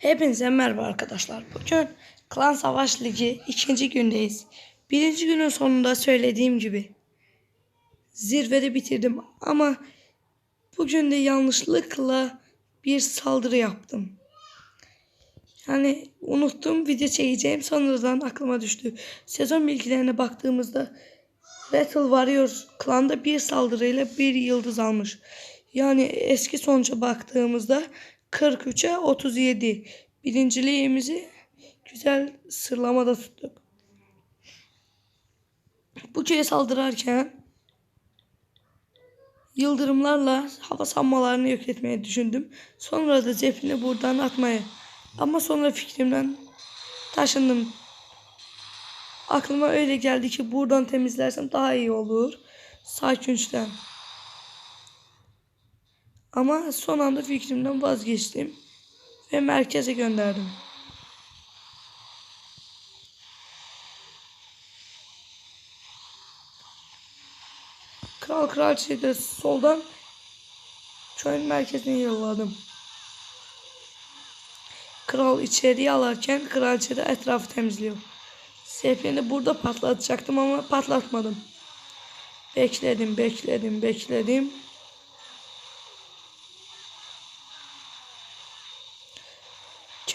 Hepinize merhaba arkadaşlar. Bugün Klan Savaş Ligi ikinci gündeyiz. Birinci günün sonunda söylediğim gibi zirvede bitirdim ama bugün de yanlışlıkla bir saldırı yaptım. Yani unuttum video çekeceğim sonradan aklıma düştü. Sezon bilgilerine baktığımızda Battle Warrior klanda bir saldırıyla bir yıldız almış. Yani eski sonuca baktığımızda 43'e 37. Birinciliğimizi güzel sırlamada tuttuk. Bu köye saldırırken yıldırımlarla hava sanmalarını yok etmeyi düşündüm. Sonra da zeplini buradan atmayı. Ama sonra fikrimden taşındım. Aklıma öyle geldi ki buradan temizlersem daha iyi olur. Sağ künçten. Ama son anda fikrimden vazgeçtim ve merkeze gönderdim. Kral kraliçeyi soldan köyün merkezine yolladım. Kral içeriye alarken kraliçe de etrafı temizliyor. Zeplini burada patlatacaktım ama patlatmadım. Bekledim, bekledim, bekledim.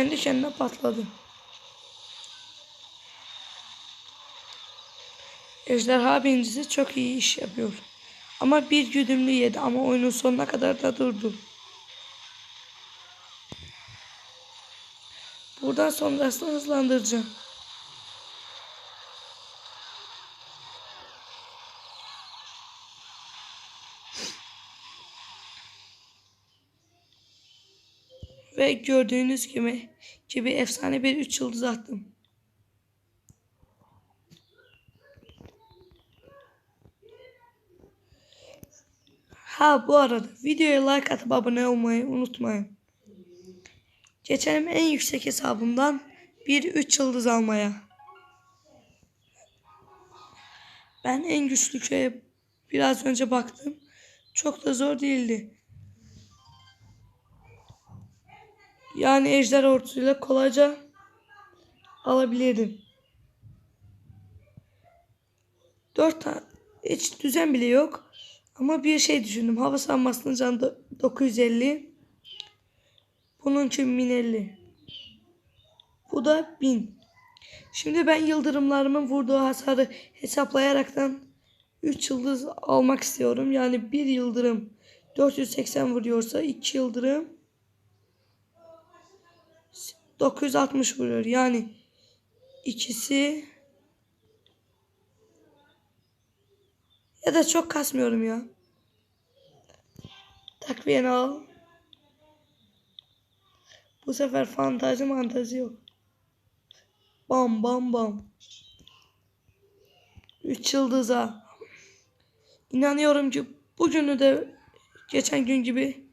Kendi kendine patladı. Ejderha birincisi çok iyi iş yapıyor. Ama bir güdümlü yedi ama oyunun sonuna kadar da durdu. Buradan sonrasını hızlandıracağım. Ve gördüğünüz gibi gibi efsane bir 3 yıldız attım. Ha bu arada videoya like atıp abone olmayı unutmayın. Geçelim en yüksek hesabımdan bir 3 yıldız almaya. Ben en güçlü köye biraz önce baktım. Çok da zor değildi. Yani ejder ordusuyla kolayca alabilirdim. Dört tane hiç düzen bile yok. Ama bir şey düşündüm. Hava savunmasının canı 950. Bununki 1050. Bu da 1000. Şimdi ben yıldırımlarımın vurduğu hasarı hesaplayaraktan 3 yıldız almak istiyorum. Yani bir yıldırım 480 vuruyorsa 2 yıldırım 960 vuruyor. Yani ikisi ya da çok kasmıyorum ya. Takviyeni al. Bu sefer fantazi mantazi yok. Bam bam bam. 3 yıldıza. İnanıyorum ki bugünü de geçen gün gibi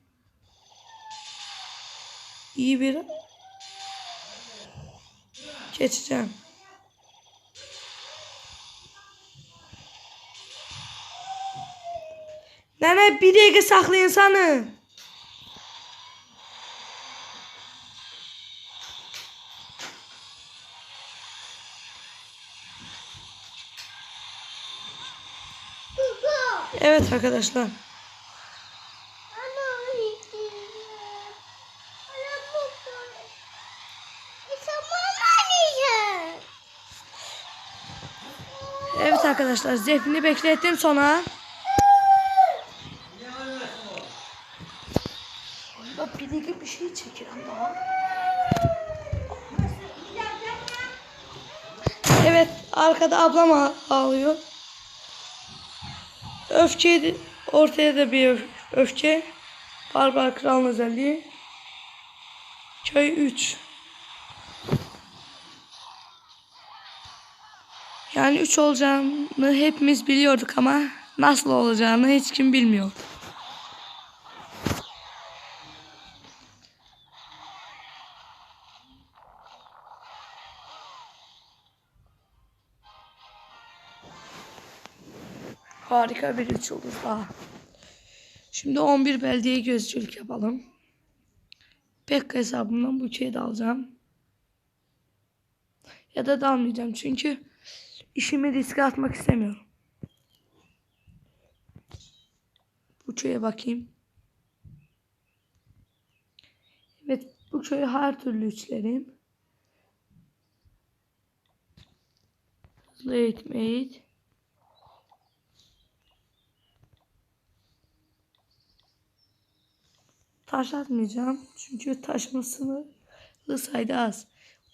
iyi bir geçeceğim. Nene bir dakika saklı insanı. Evet arkadaşlar. Arkadaşlar zehrini beklettim sonra. Bak bir dakika bir şey çekir ama. Evet arkada ablam ağ- ağlıyor. Öfke ortaya da bir öf- öfke. Barbar kralın özelliği. Köy 3. Yani 3 olacağını hepimiz biliyorduk ama nasıl olacağını hiç kim bilmiyor. Harika bir üç yıldız daha. Şimdi 11 belediye gözcülük yapalım. Pek hesabımdan bu şeyi de alacağım. Ya da dalmayacağım çünkü işimi riske atmak istemiyorum. Bu köye bakayım. Evet bu köyü her türlü üçlerim. Hızlı eğitmeyi. Taş atmayacağım. Çünkü taşımın sınırlı sayıda az.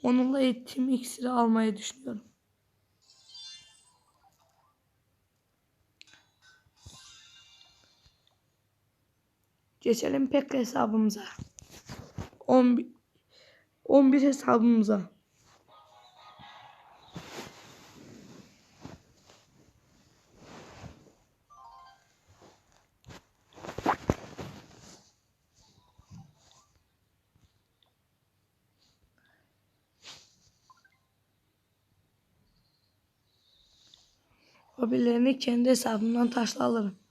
Onunla eğitim iksiri almayı düşünüyorum. Geçelim pek hesabımıza. 11, 11 hesabımıza. Hobilerini kendi hesabımdan taşla alırım.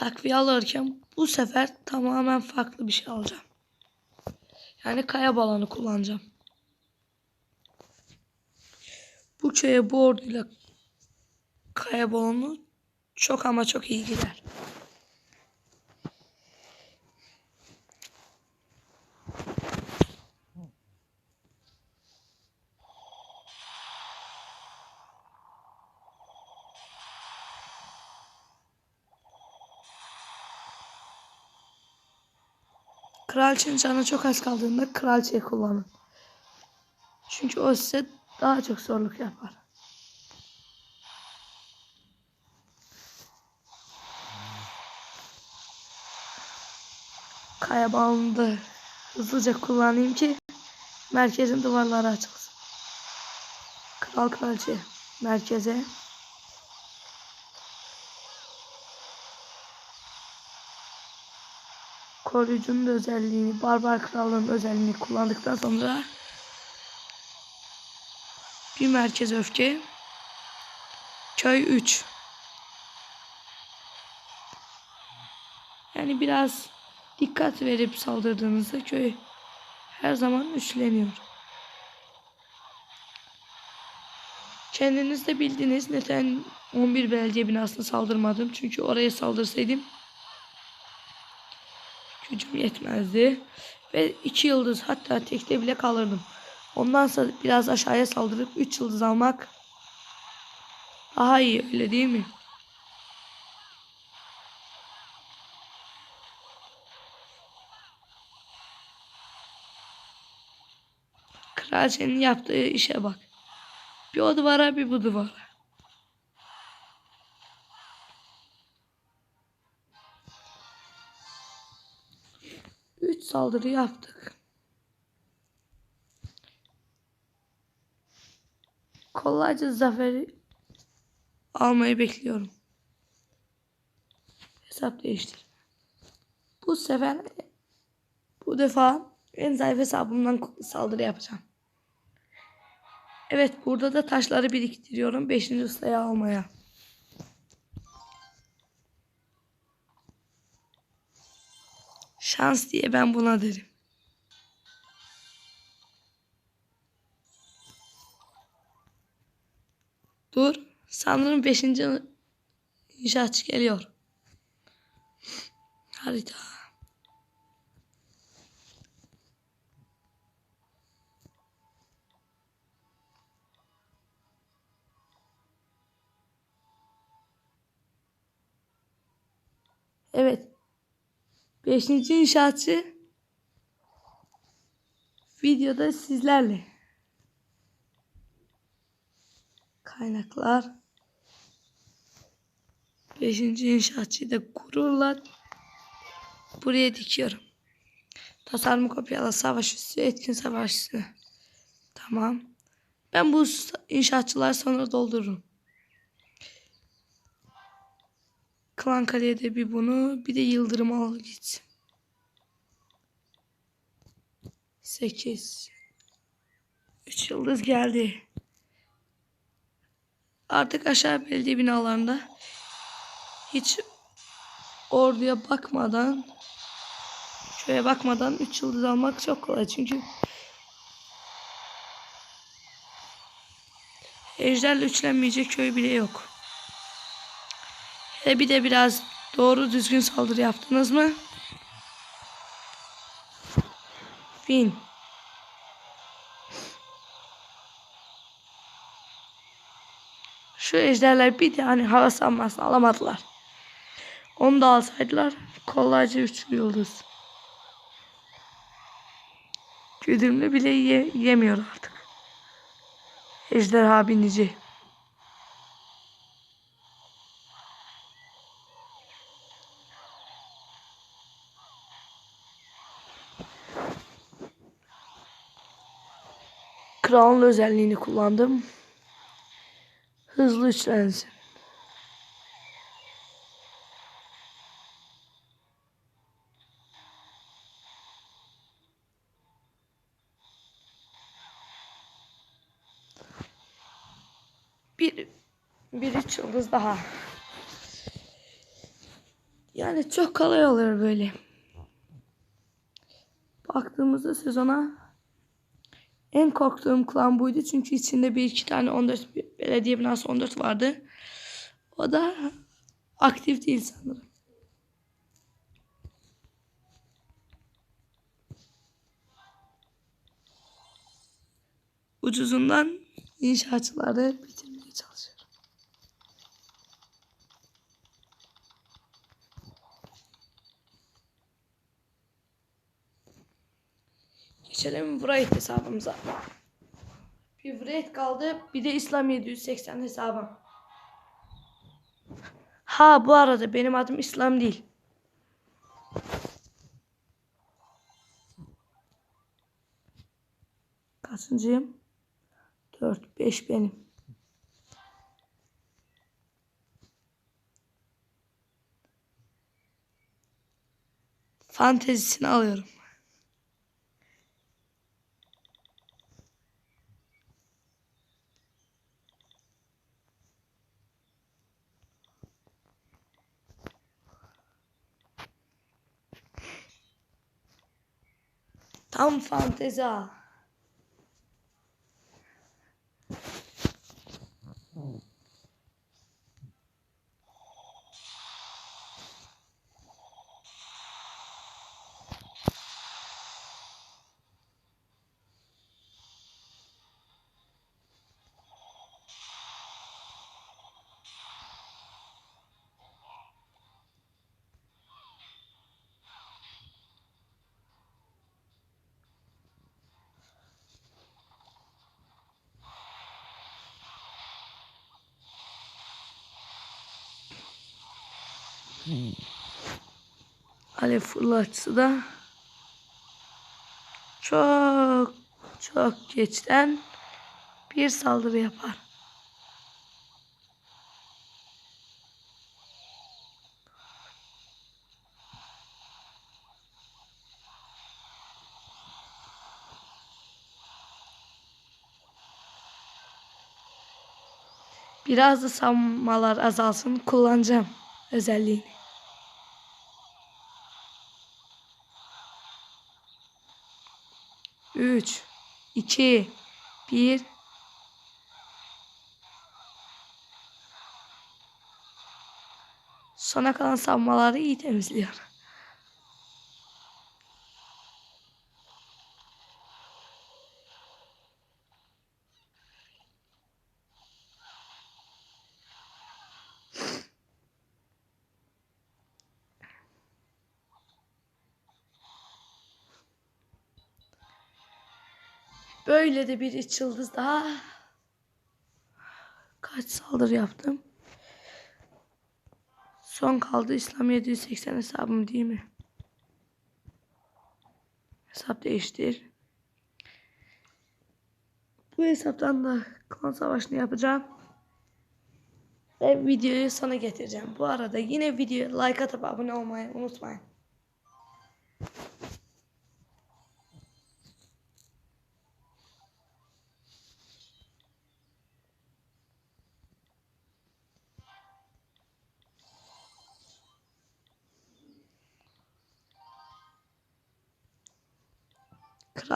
Takviye alırken bu sefer tamamen farklı bir şey alacağım. Yani kaya balonu kullanacağım. Bu köye bu orduyla kaya balonu çok ama çok iyi gider. Kraliçenin canı çok az kaldığında kraliçeyi kullanın. Çünkü o size daha çok zorluk yapar. Kaya da hızlıca kullanayım ki merkezin duvarları açılsın. Kral kraliçe merkeze. Koruyucunun özelliğini, barbar krallığın özelliğini kullandıktan sonra bir merkez öfke köy 3 yani biraz dikkat verip saldırdığınızda köy her zaman üçleniyor. Kendiniz de bildiniz neden 11 belediye binasına saldırmadım. Çünkü oraya saldırsaydım gücüm yetmezdi. Ve iki yıldız hatta tekte bile kalırdım. Ondan sonra biraz aşağıya saldırıp üç yıldız almak daha iyi öyle değil mi? Kraliçenin yaptığı işe bak. Bir o duvara bir bu duvara. Saldırı yaptık. Kolayca zaferi almayı bekliyorum. Hesap değiştir. Bu sefer bu defa en zayıf hesabımdan saldırı yapacağım. Evet burada da taşları biriktiriyorum. Beşinci ustaya almaya. Şans diye ben buna derim. Dur. Sanırım 5. inşaatçı geliyor. Harita. Evet. Beşinci inşaatçı videoda sizlerle. Kaynaklar. Beşinci inşaatçıyı da gururla buraya dikiyorum. Tasarımı kopyala savaş üssü etkin savaş üssü. Tamam. Ben bu inşaatçılar sonra doldururum. Klan Kale'ye de bir bunu bir de Yıldırım al gitsin. 8 3 yıldız geldi. Artık aşağı belediye binalarında hiç orduya bakmadan şöyle bakmadan 3 yıldız almak çok kolay çünkü Ejderle üçlenmeyecek köy bile yok. Hele bir de biraz doğru düzgün saldırı yaptınız mı? Win. Şu ejderler bir de hani hava savunmasını alamadılar. Onu da alsaydılar kolayca 3 yıldız. Güdümlü bile ye yemiyor artık. Ejderha binici. Kralın özelliğini kullandım. Hızlı üçlensin. Bir, bir üç yıldız daha. Yani çok kolay oluyor böyle. Baktığımızda sezona en korktuğum klan buydu. Çünkü içinde bir iki tane 14 bir belediye binası 14 vardı. O da aktif değil sanırım. Ucuzundan inşaatçıları bitirmeye Geçelim Wright hesabımıza. Bir Wright kaldı. Bir de İslam 780 hesabım. Ha bu arada benim adım İslam değil. Kaçıncıyım? 4, 5 benim. Fantezisini alıyorum. Tam fantezi Alev fırlatıcısı da çok çok geçten bir saldırı yapar. Biraz da savunmalar azalsın kullanacağım özelliğini. 2 1 Sona kalan savunmaları iyi temizliyor. Böyle de bir iç yıldız daha. Kaç saldırı yaptım? Son kaldı İslam 780 hesabım değil mi? Hesap değiştir. Bu hesaptan da klan savaşını yapacağım. Ve videoyu sana getireceğim. Bu arada yine videoya like atıp abone olmayı unutmayın.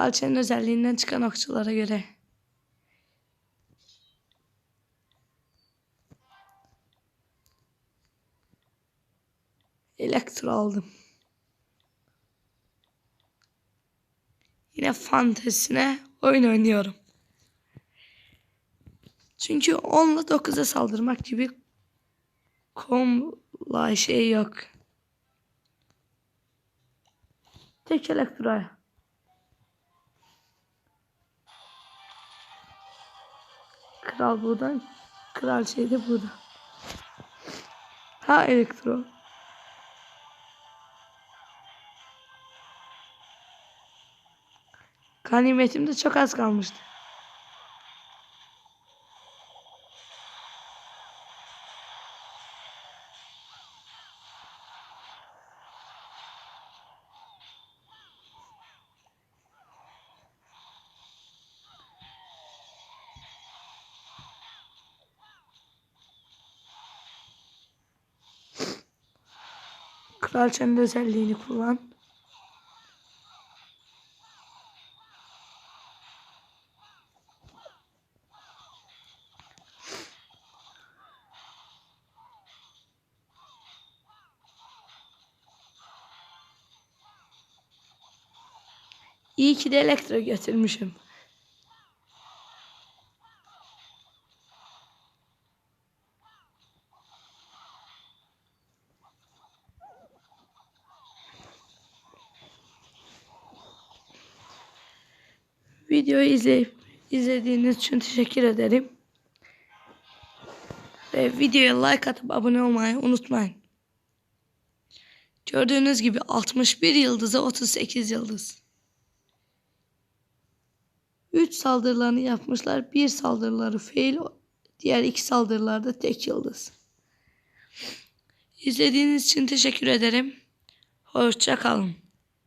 Kraliçenin özelliğinden çıkan okçulara göre. Elektro aldım. Yine fantezisine oyun oynuyorum. Çünkü 10 ile 9'a saldırmak gibi kolay şey yok. Tek elektroya. Kral buradan. Kraliçe de burada. Ha elektro. Ganimetim çok az kalmıştı. Kraliçenin özelliğini kullan. İyi ki de elektro götürmüşüm. Videoyu izleyip izlediğiniz için teşekkür ederim. Ve videoya like atıp abone olmayı unutmayın. Gördüğünüz gibi 61 yıldıza 38 yıldız. 3 saldırılarını yapmışlar. Bir saldırıları fail. Diğer iki saldırılarda tek yıldız. İzlediğiniz için teşekkür ederim. Hoşça kalın.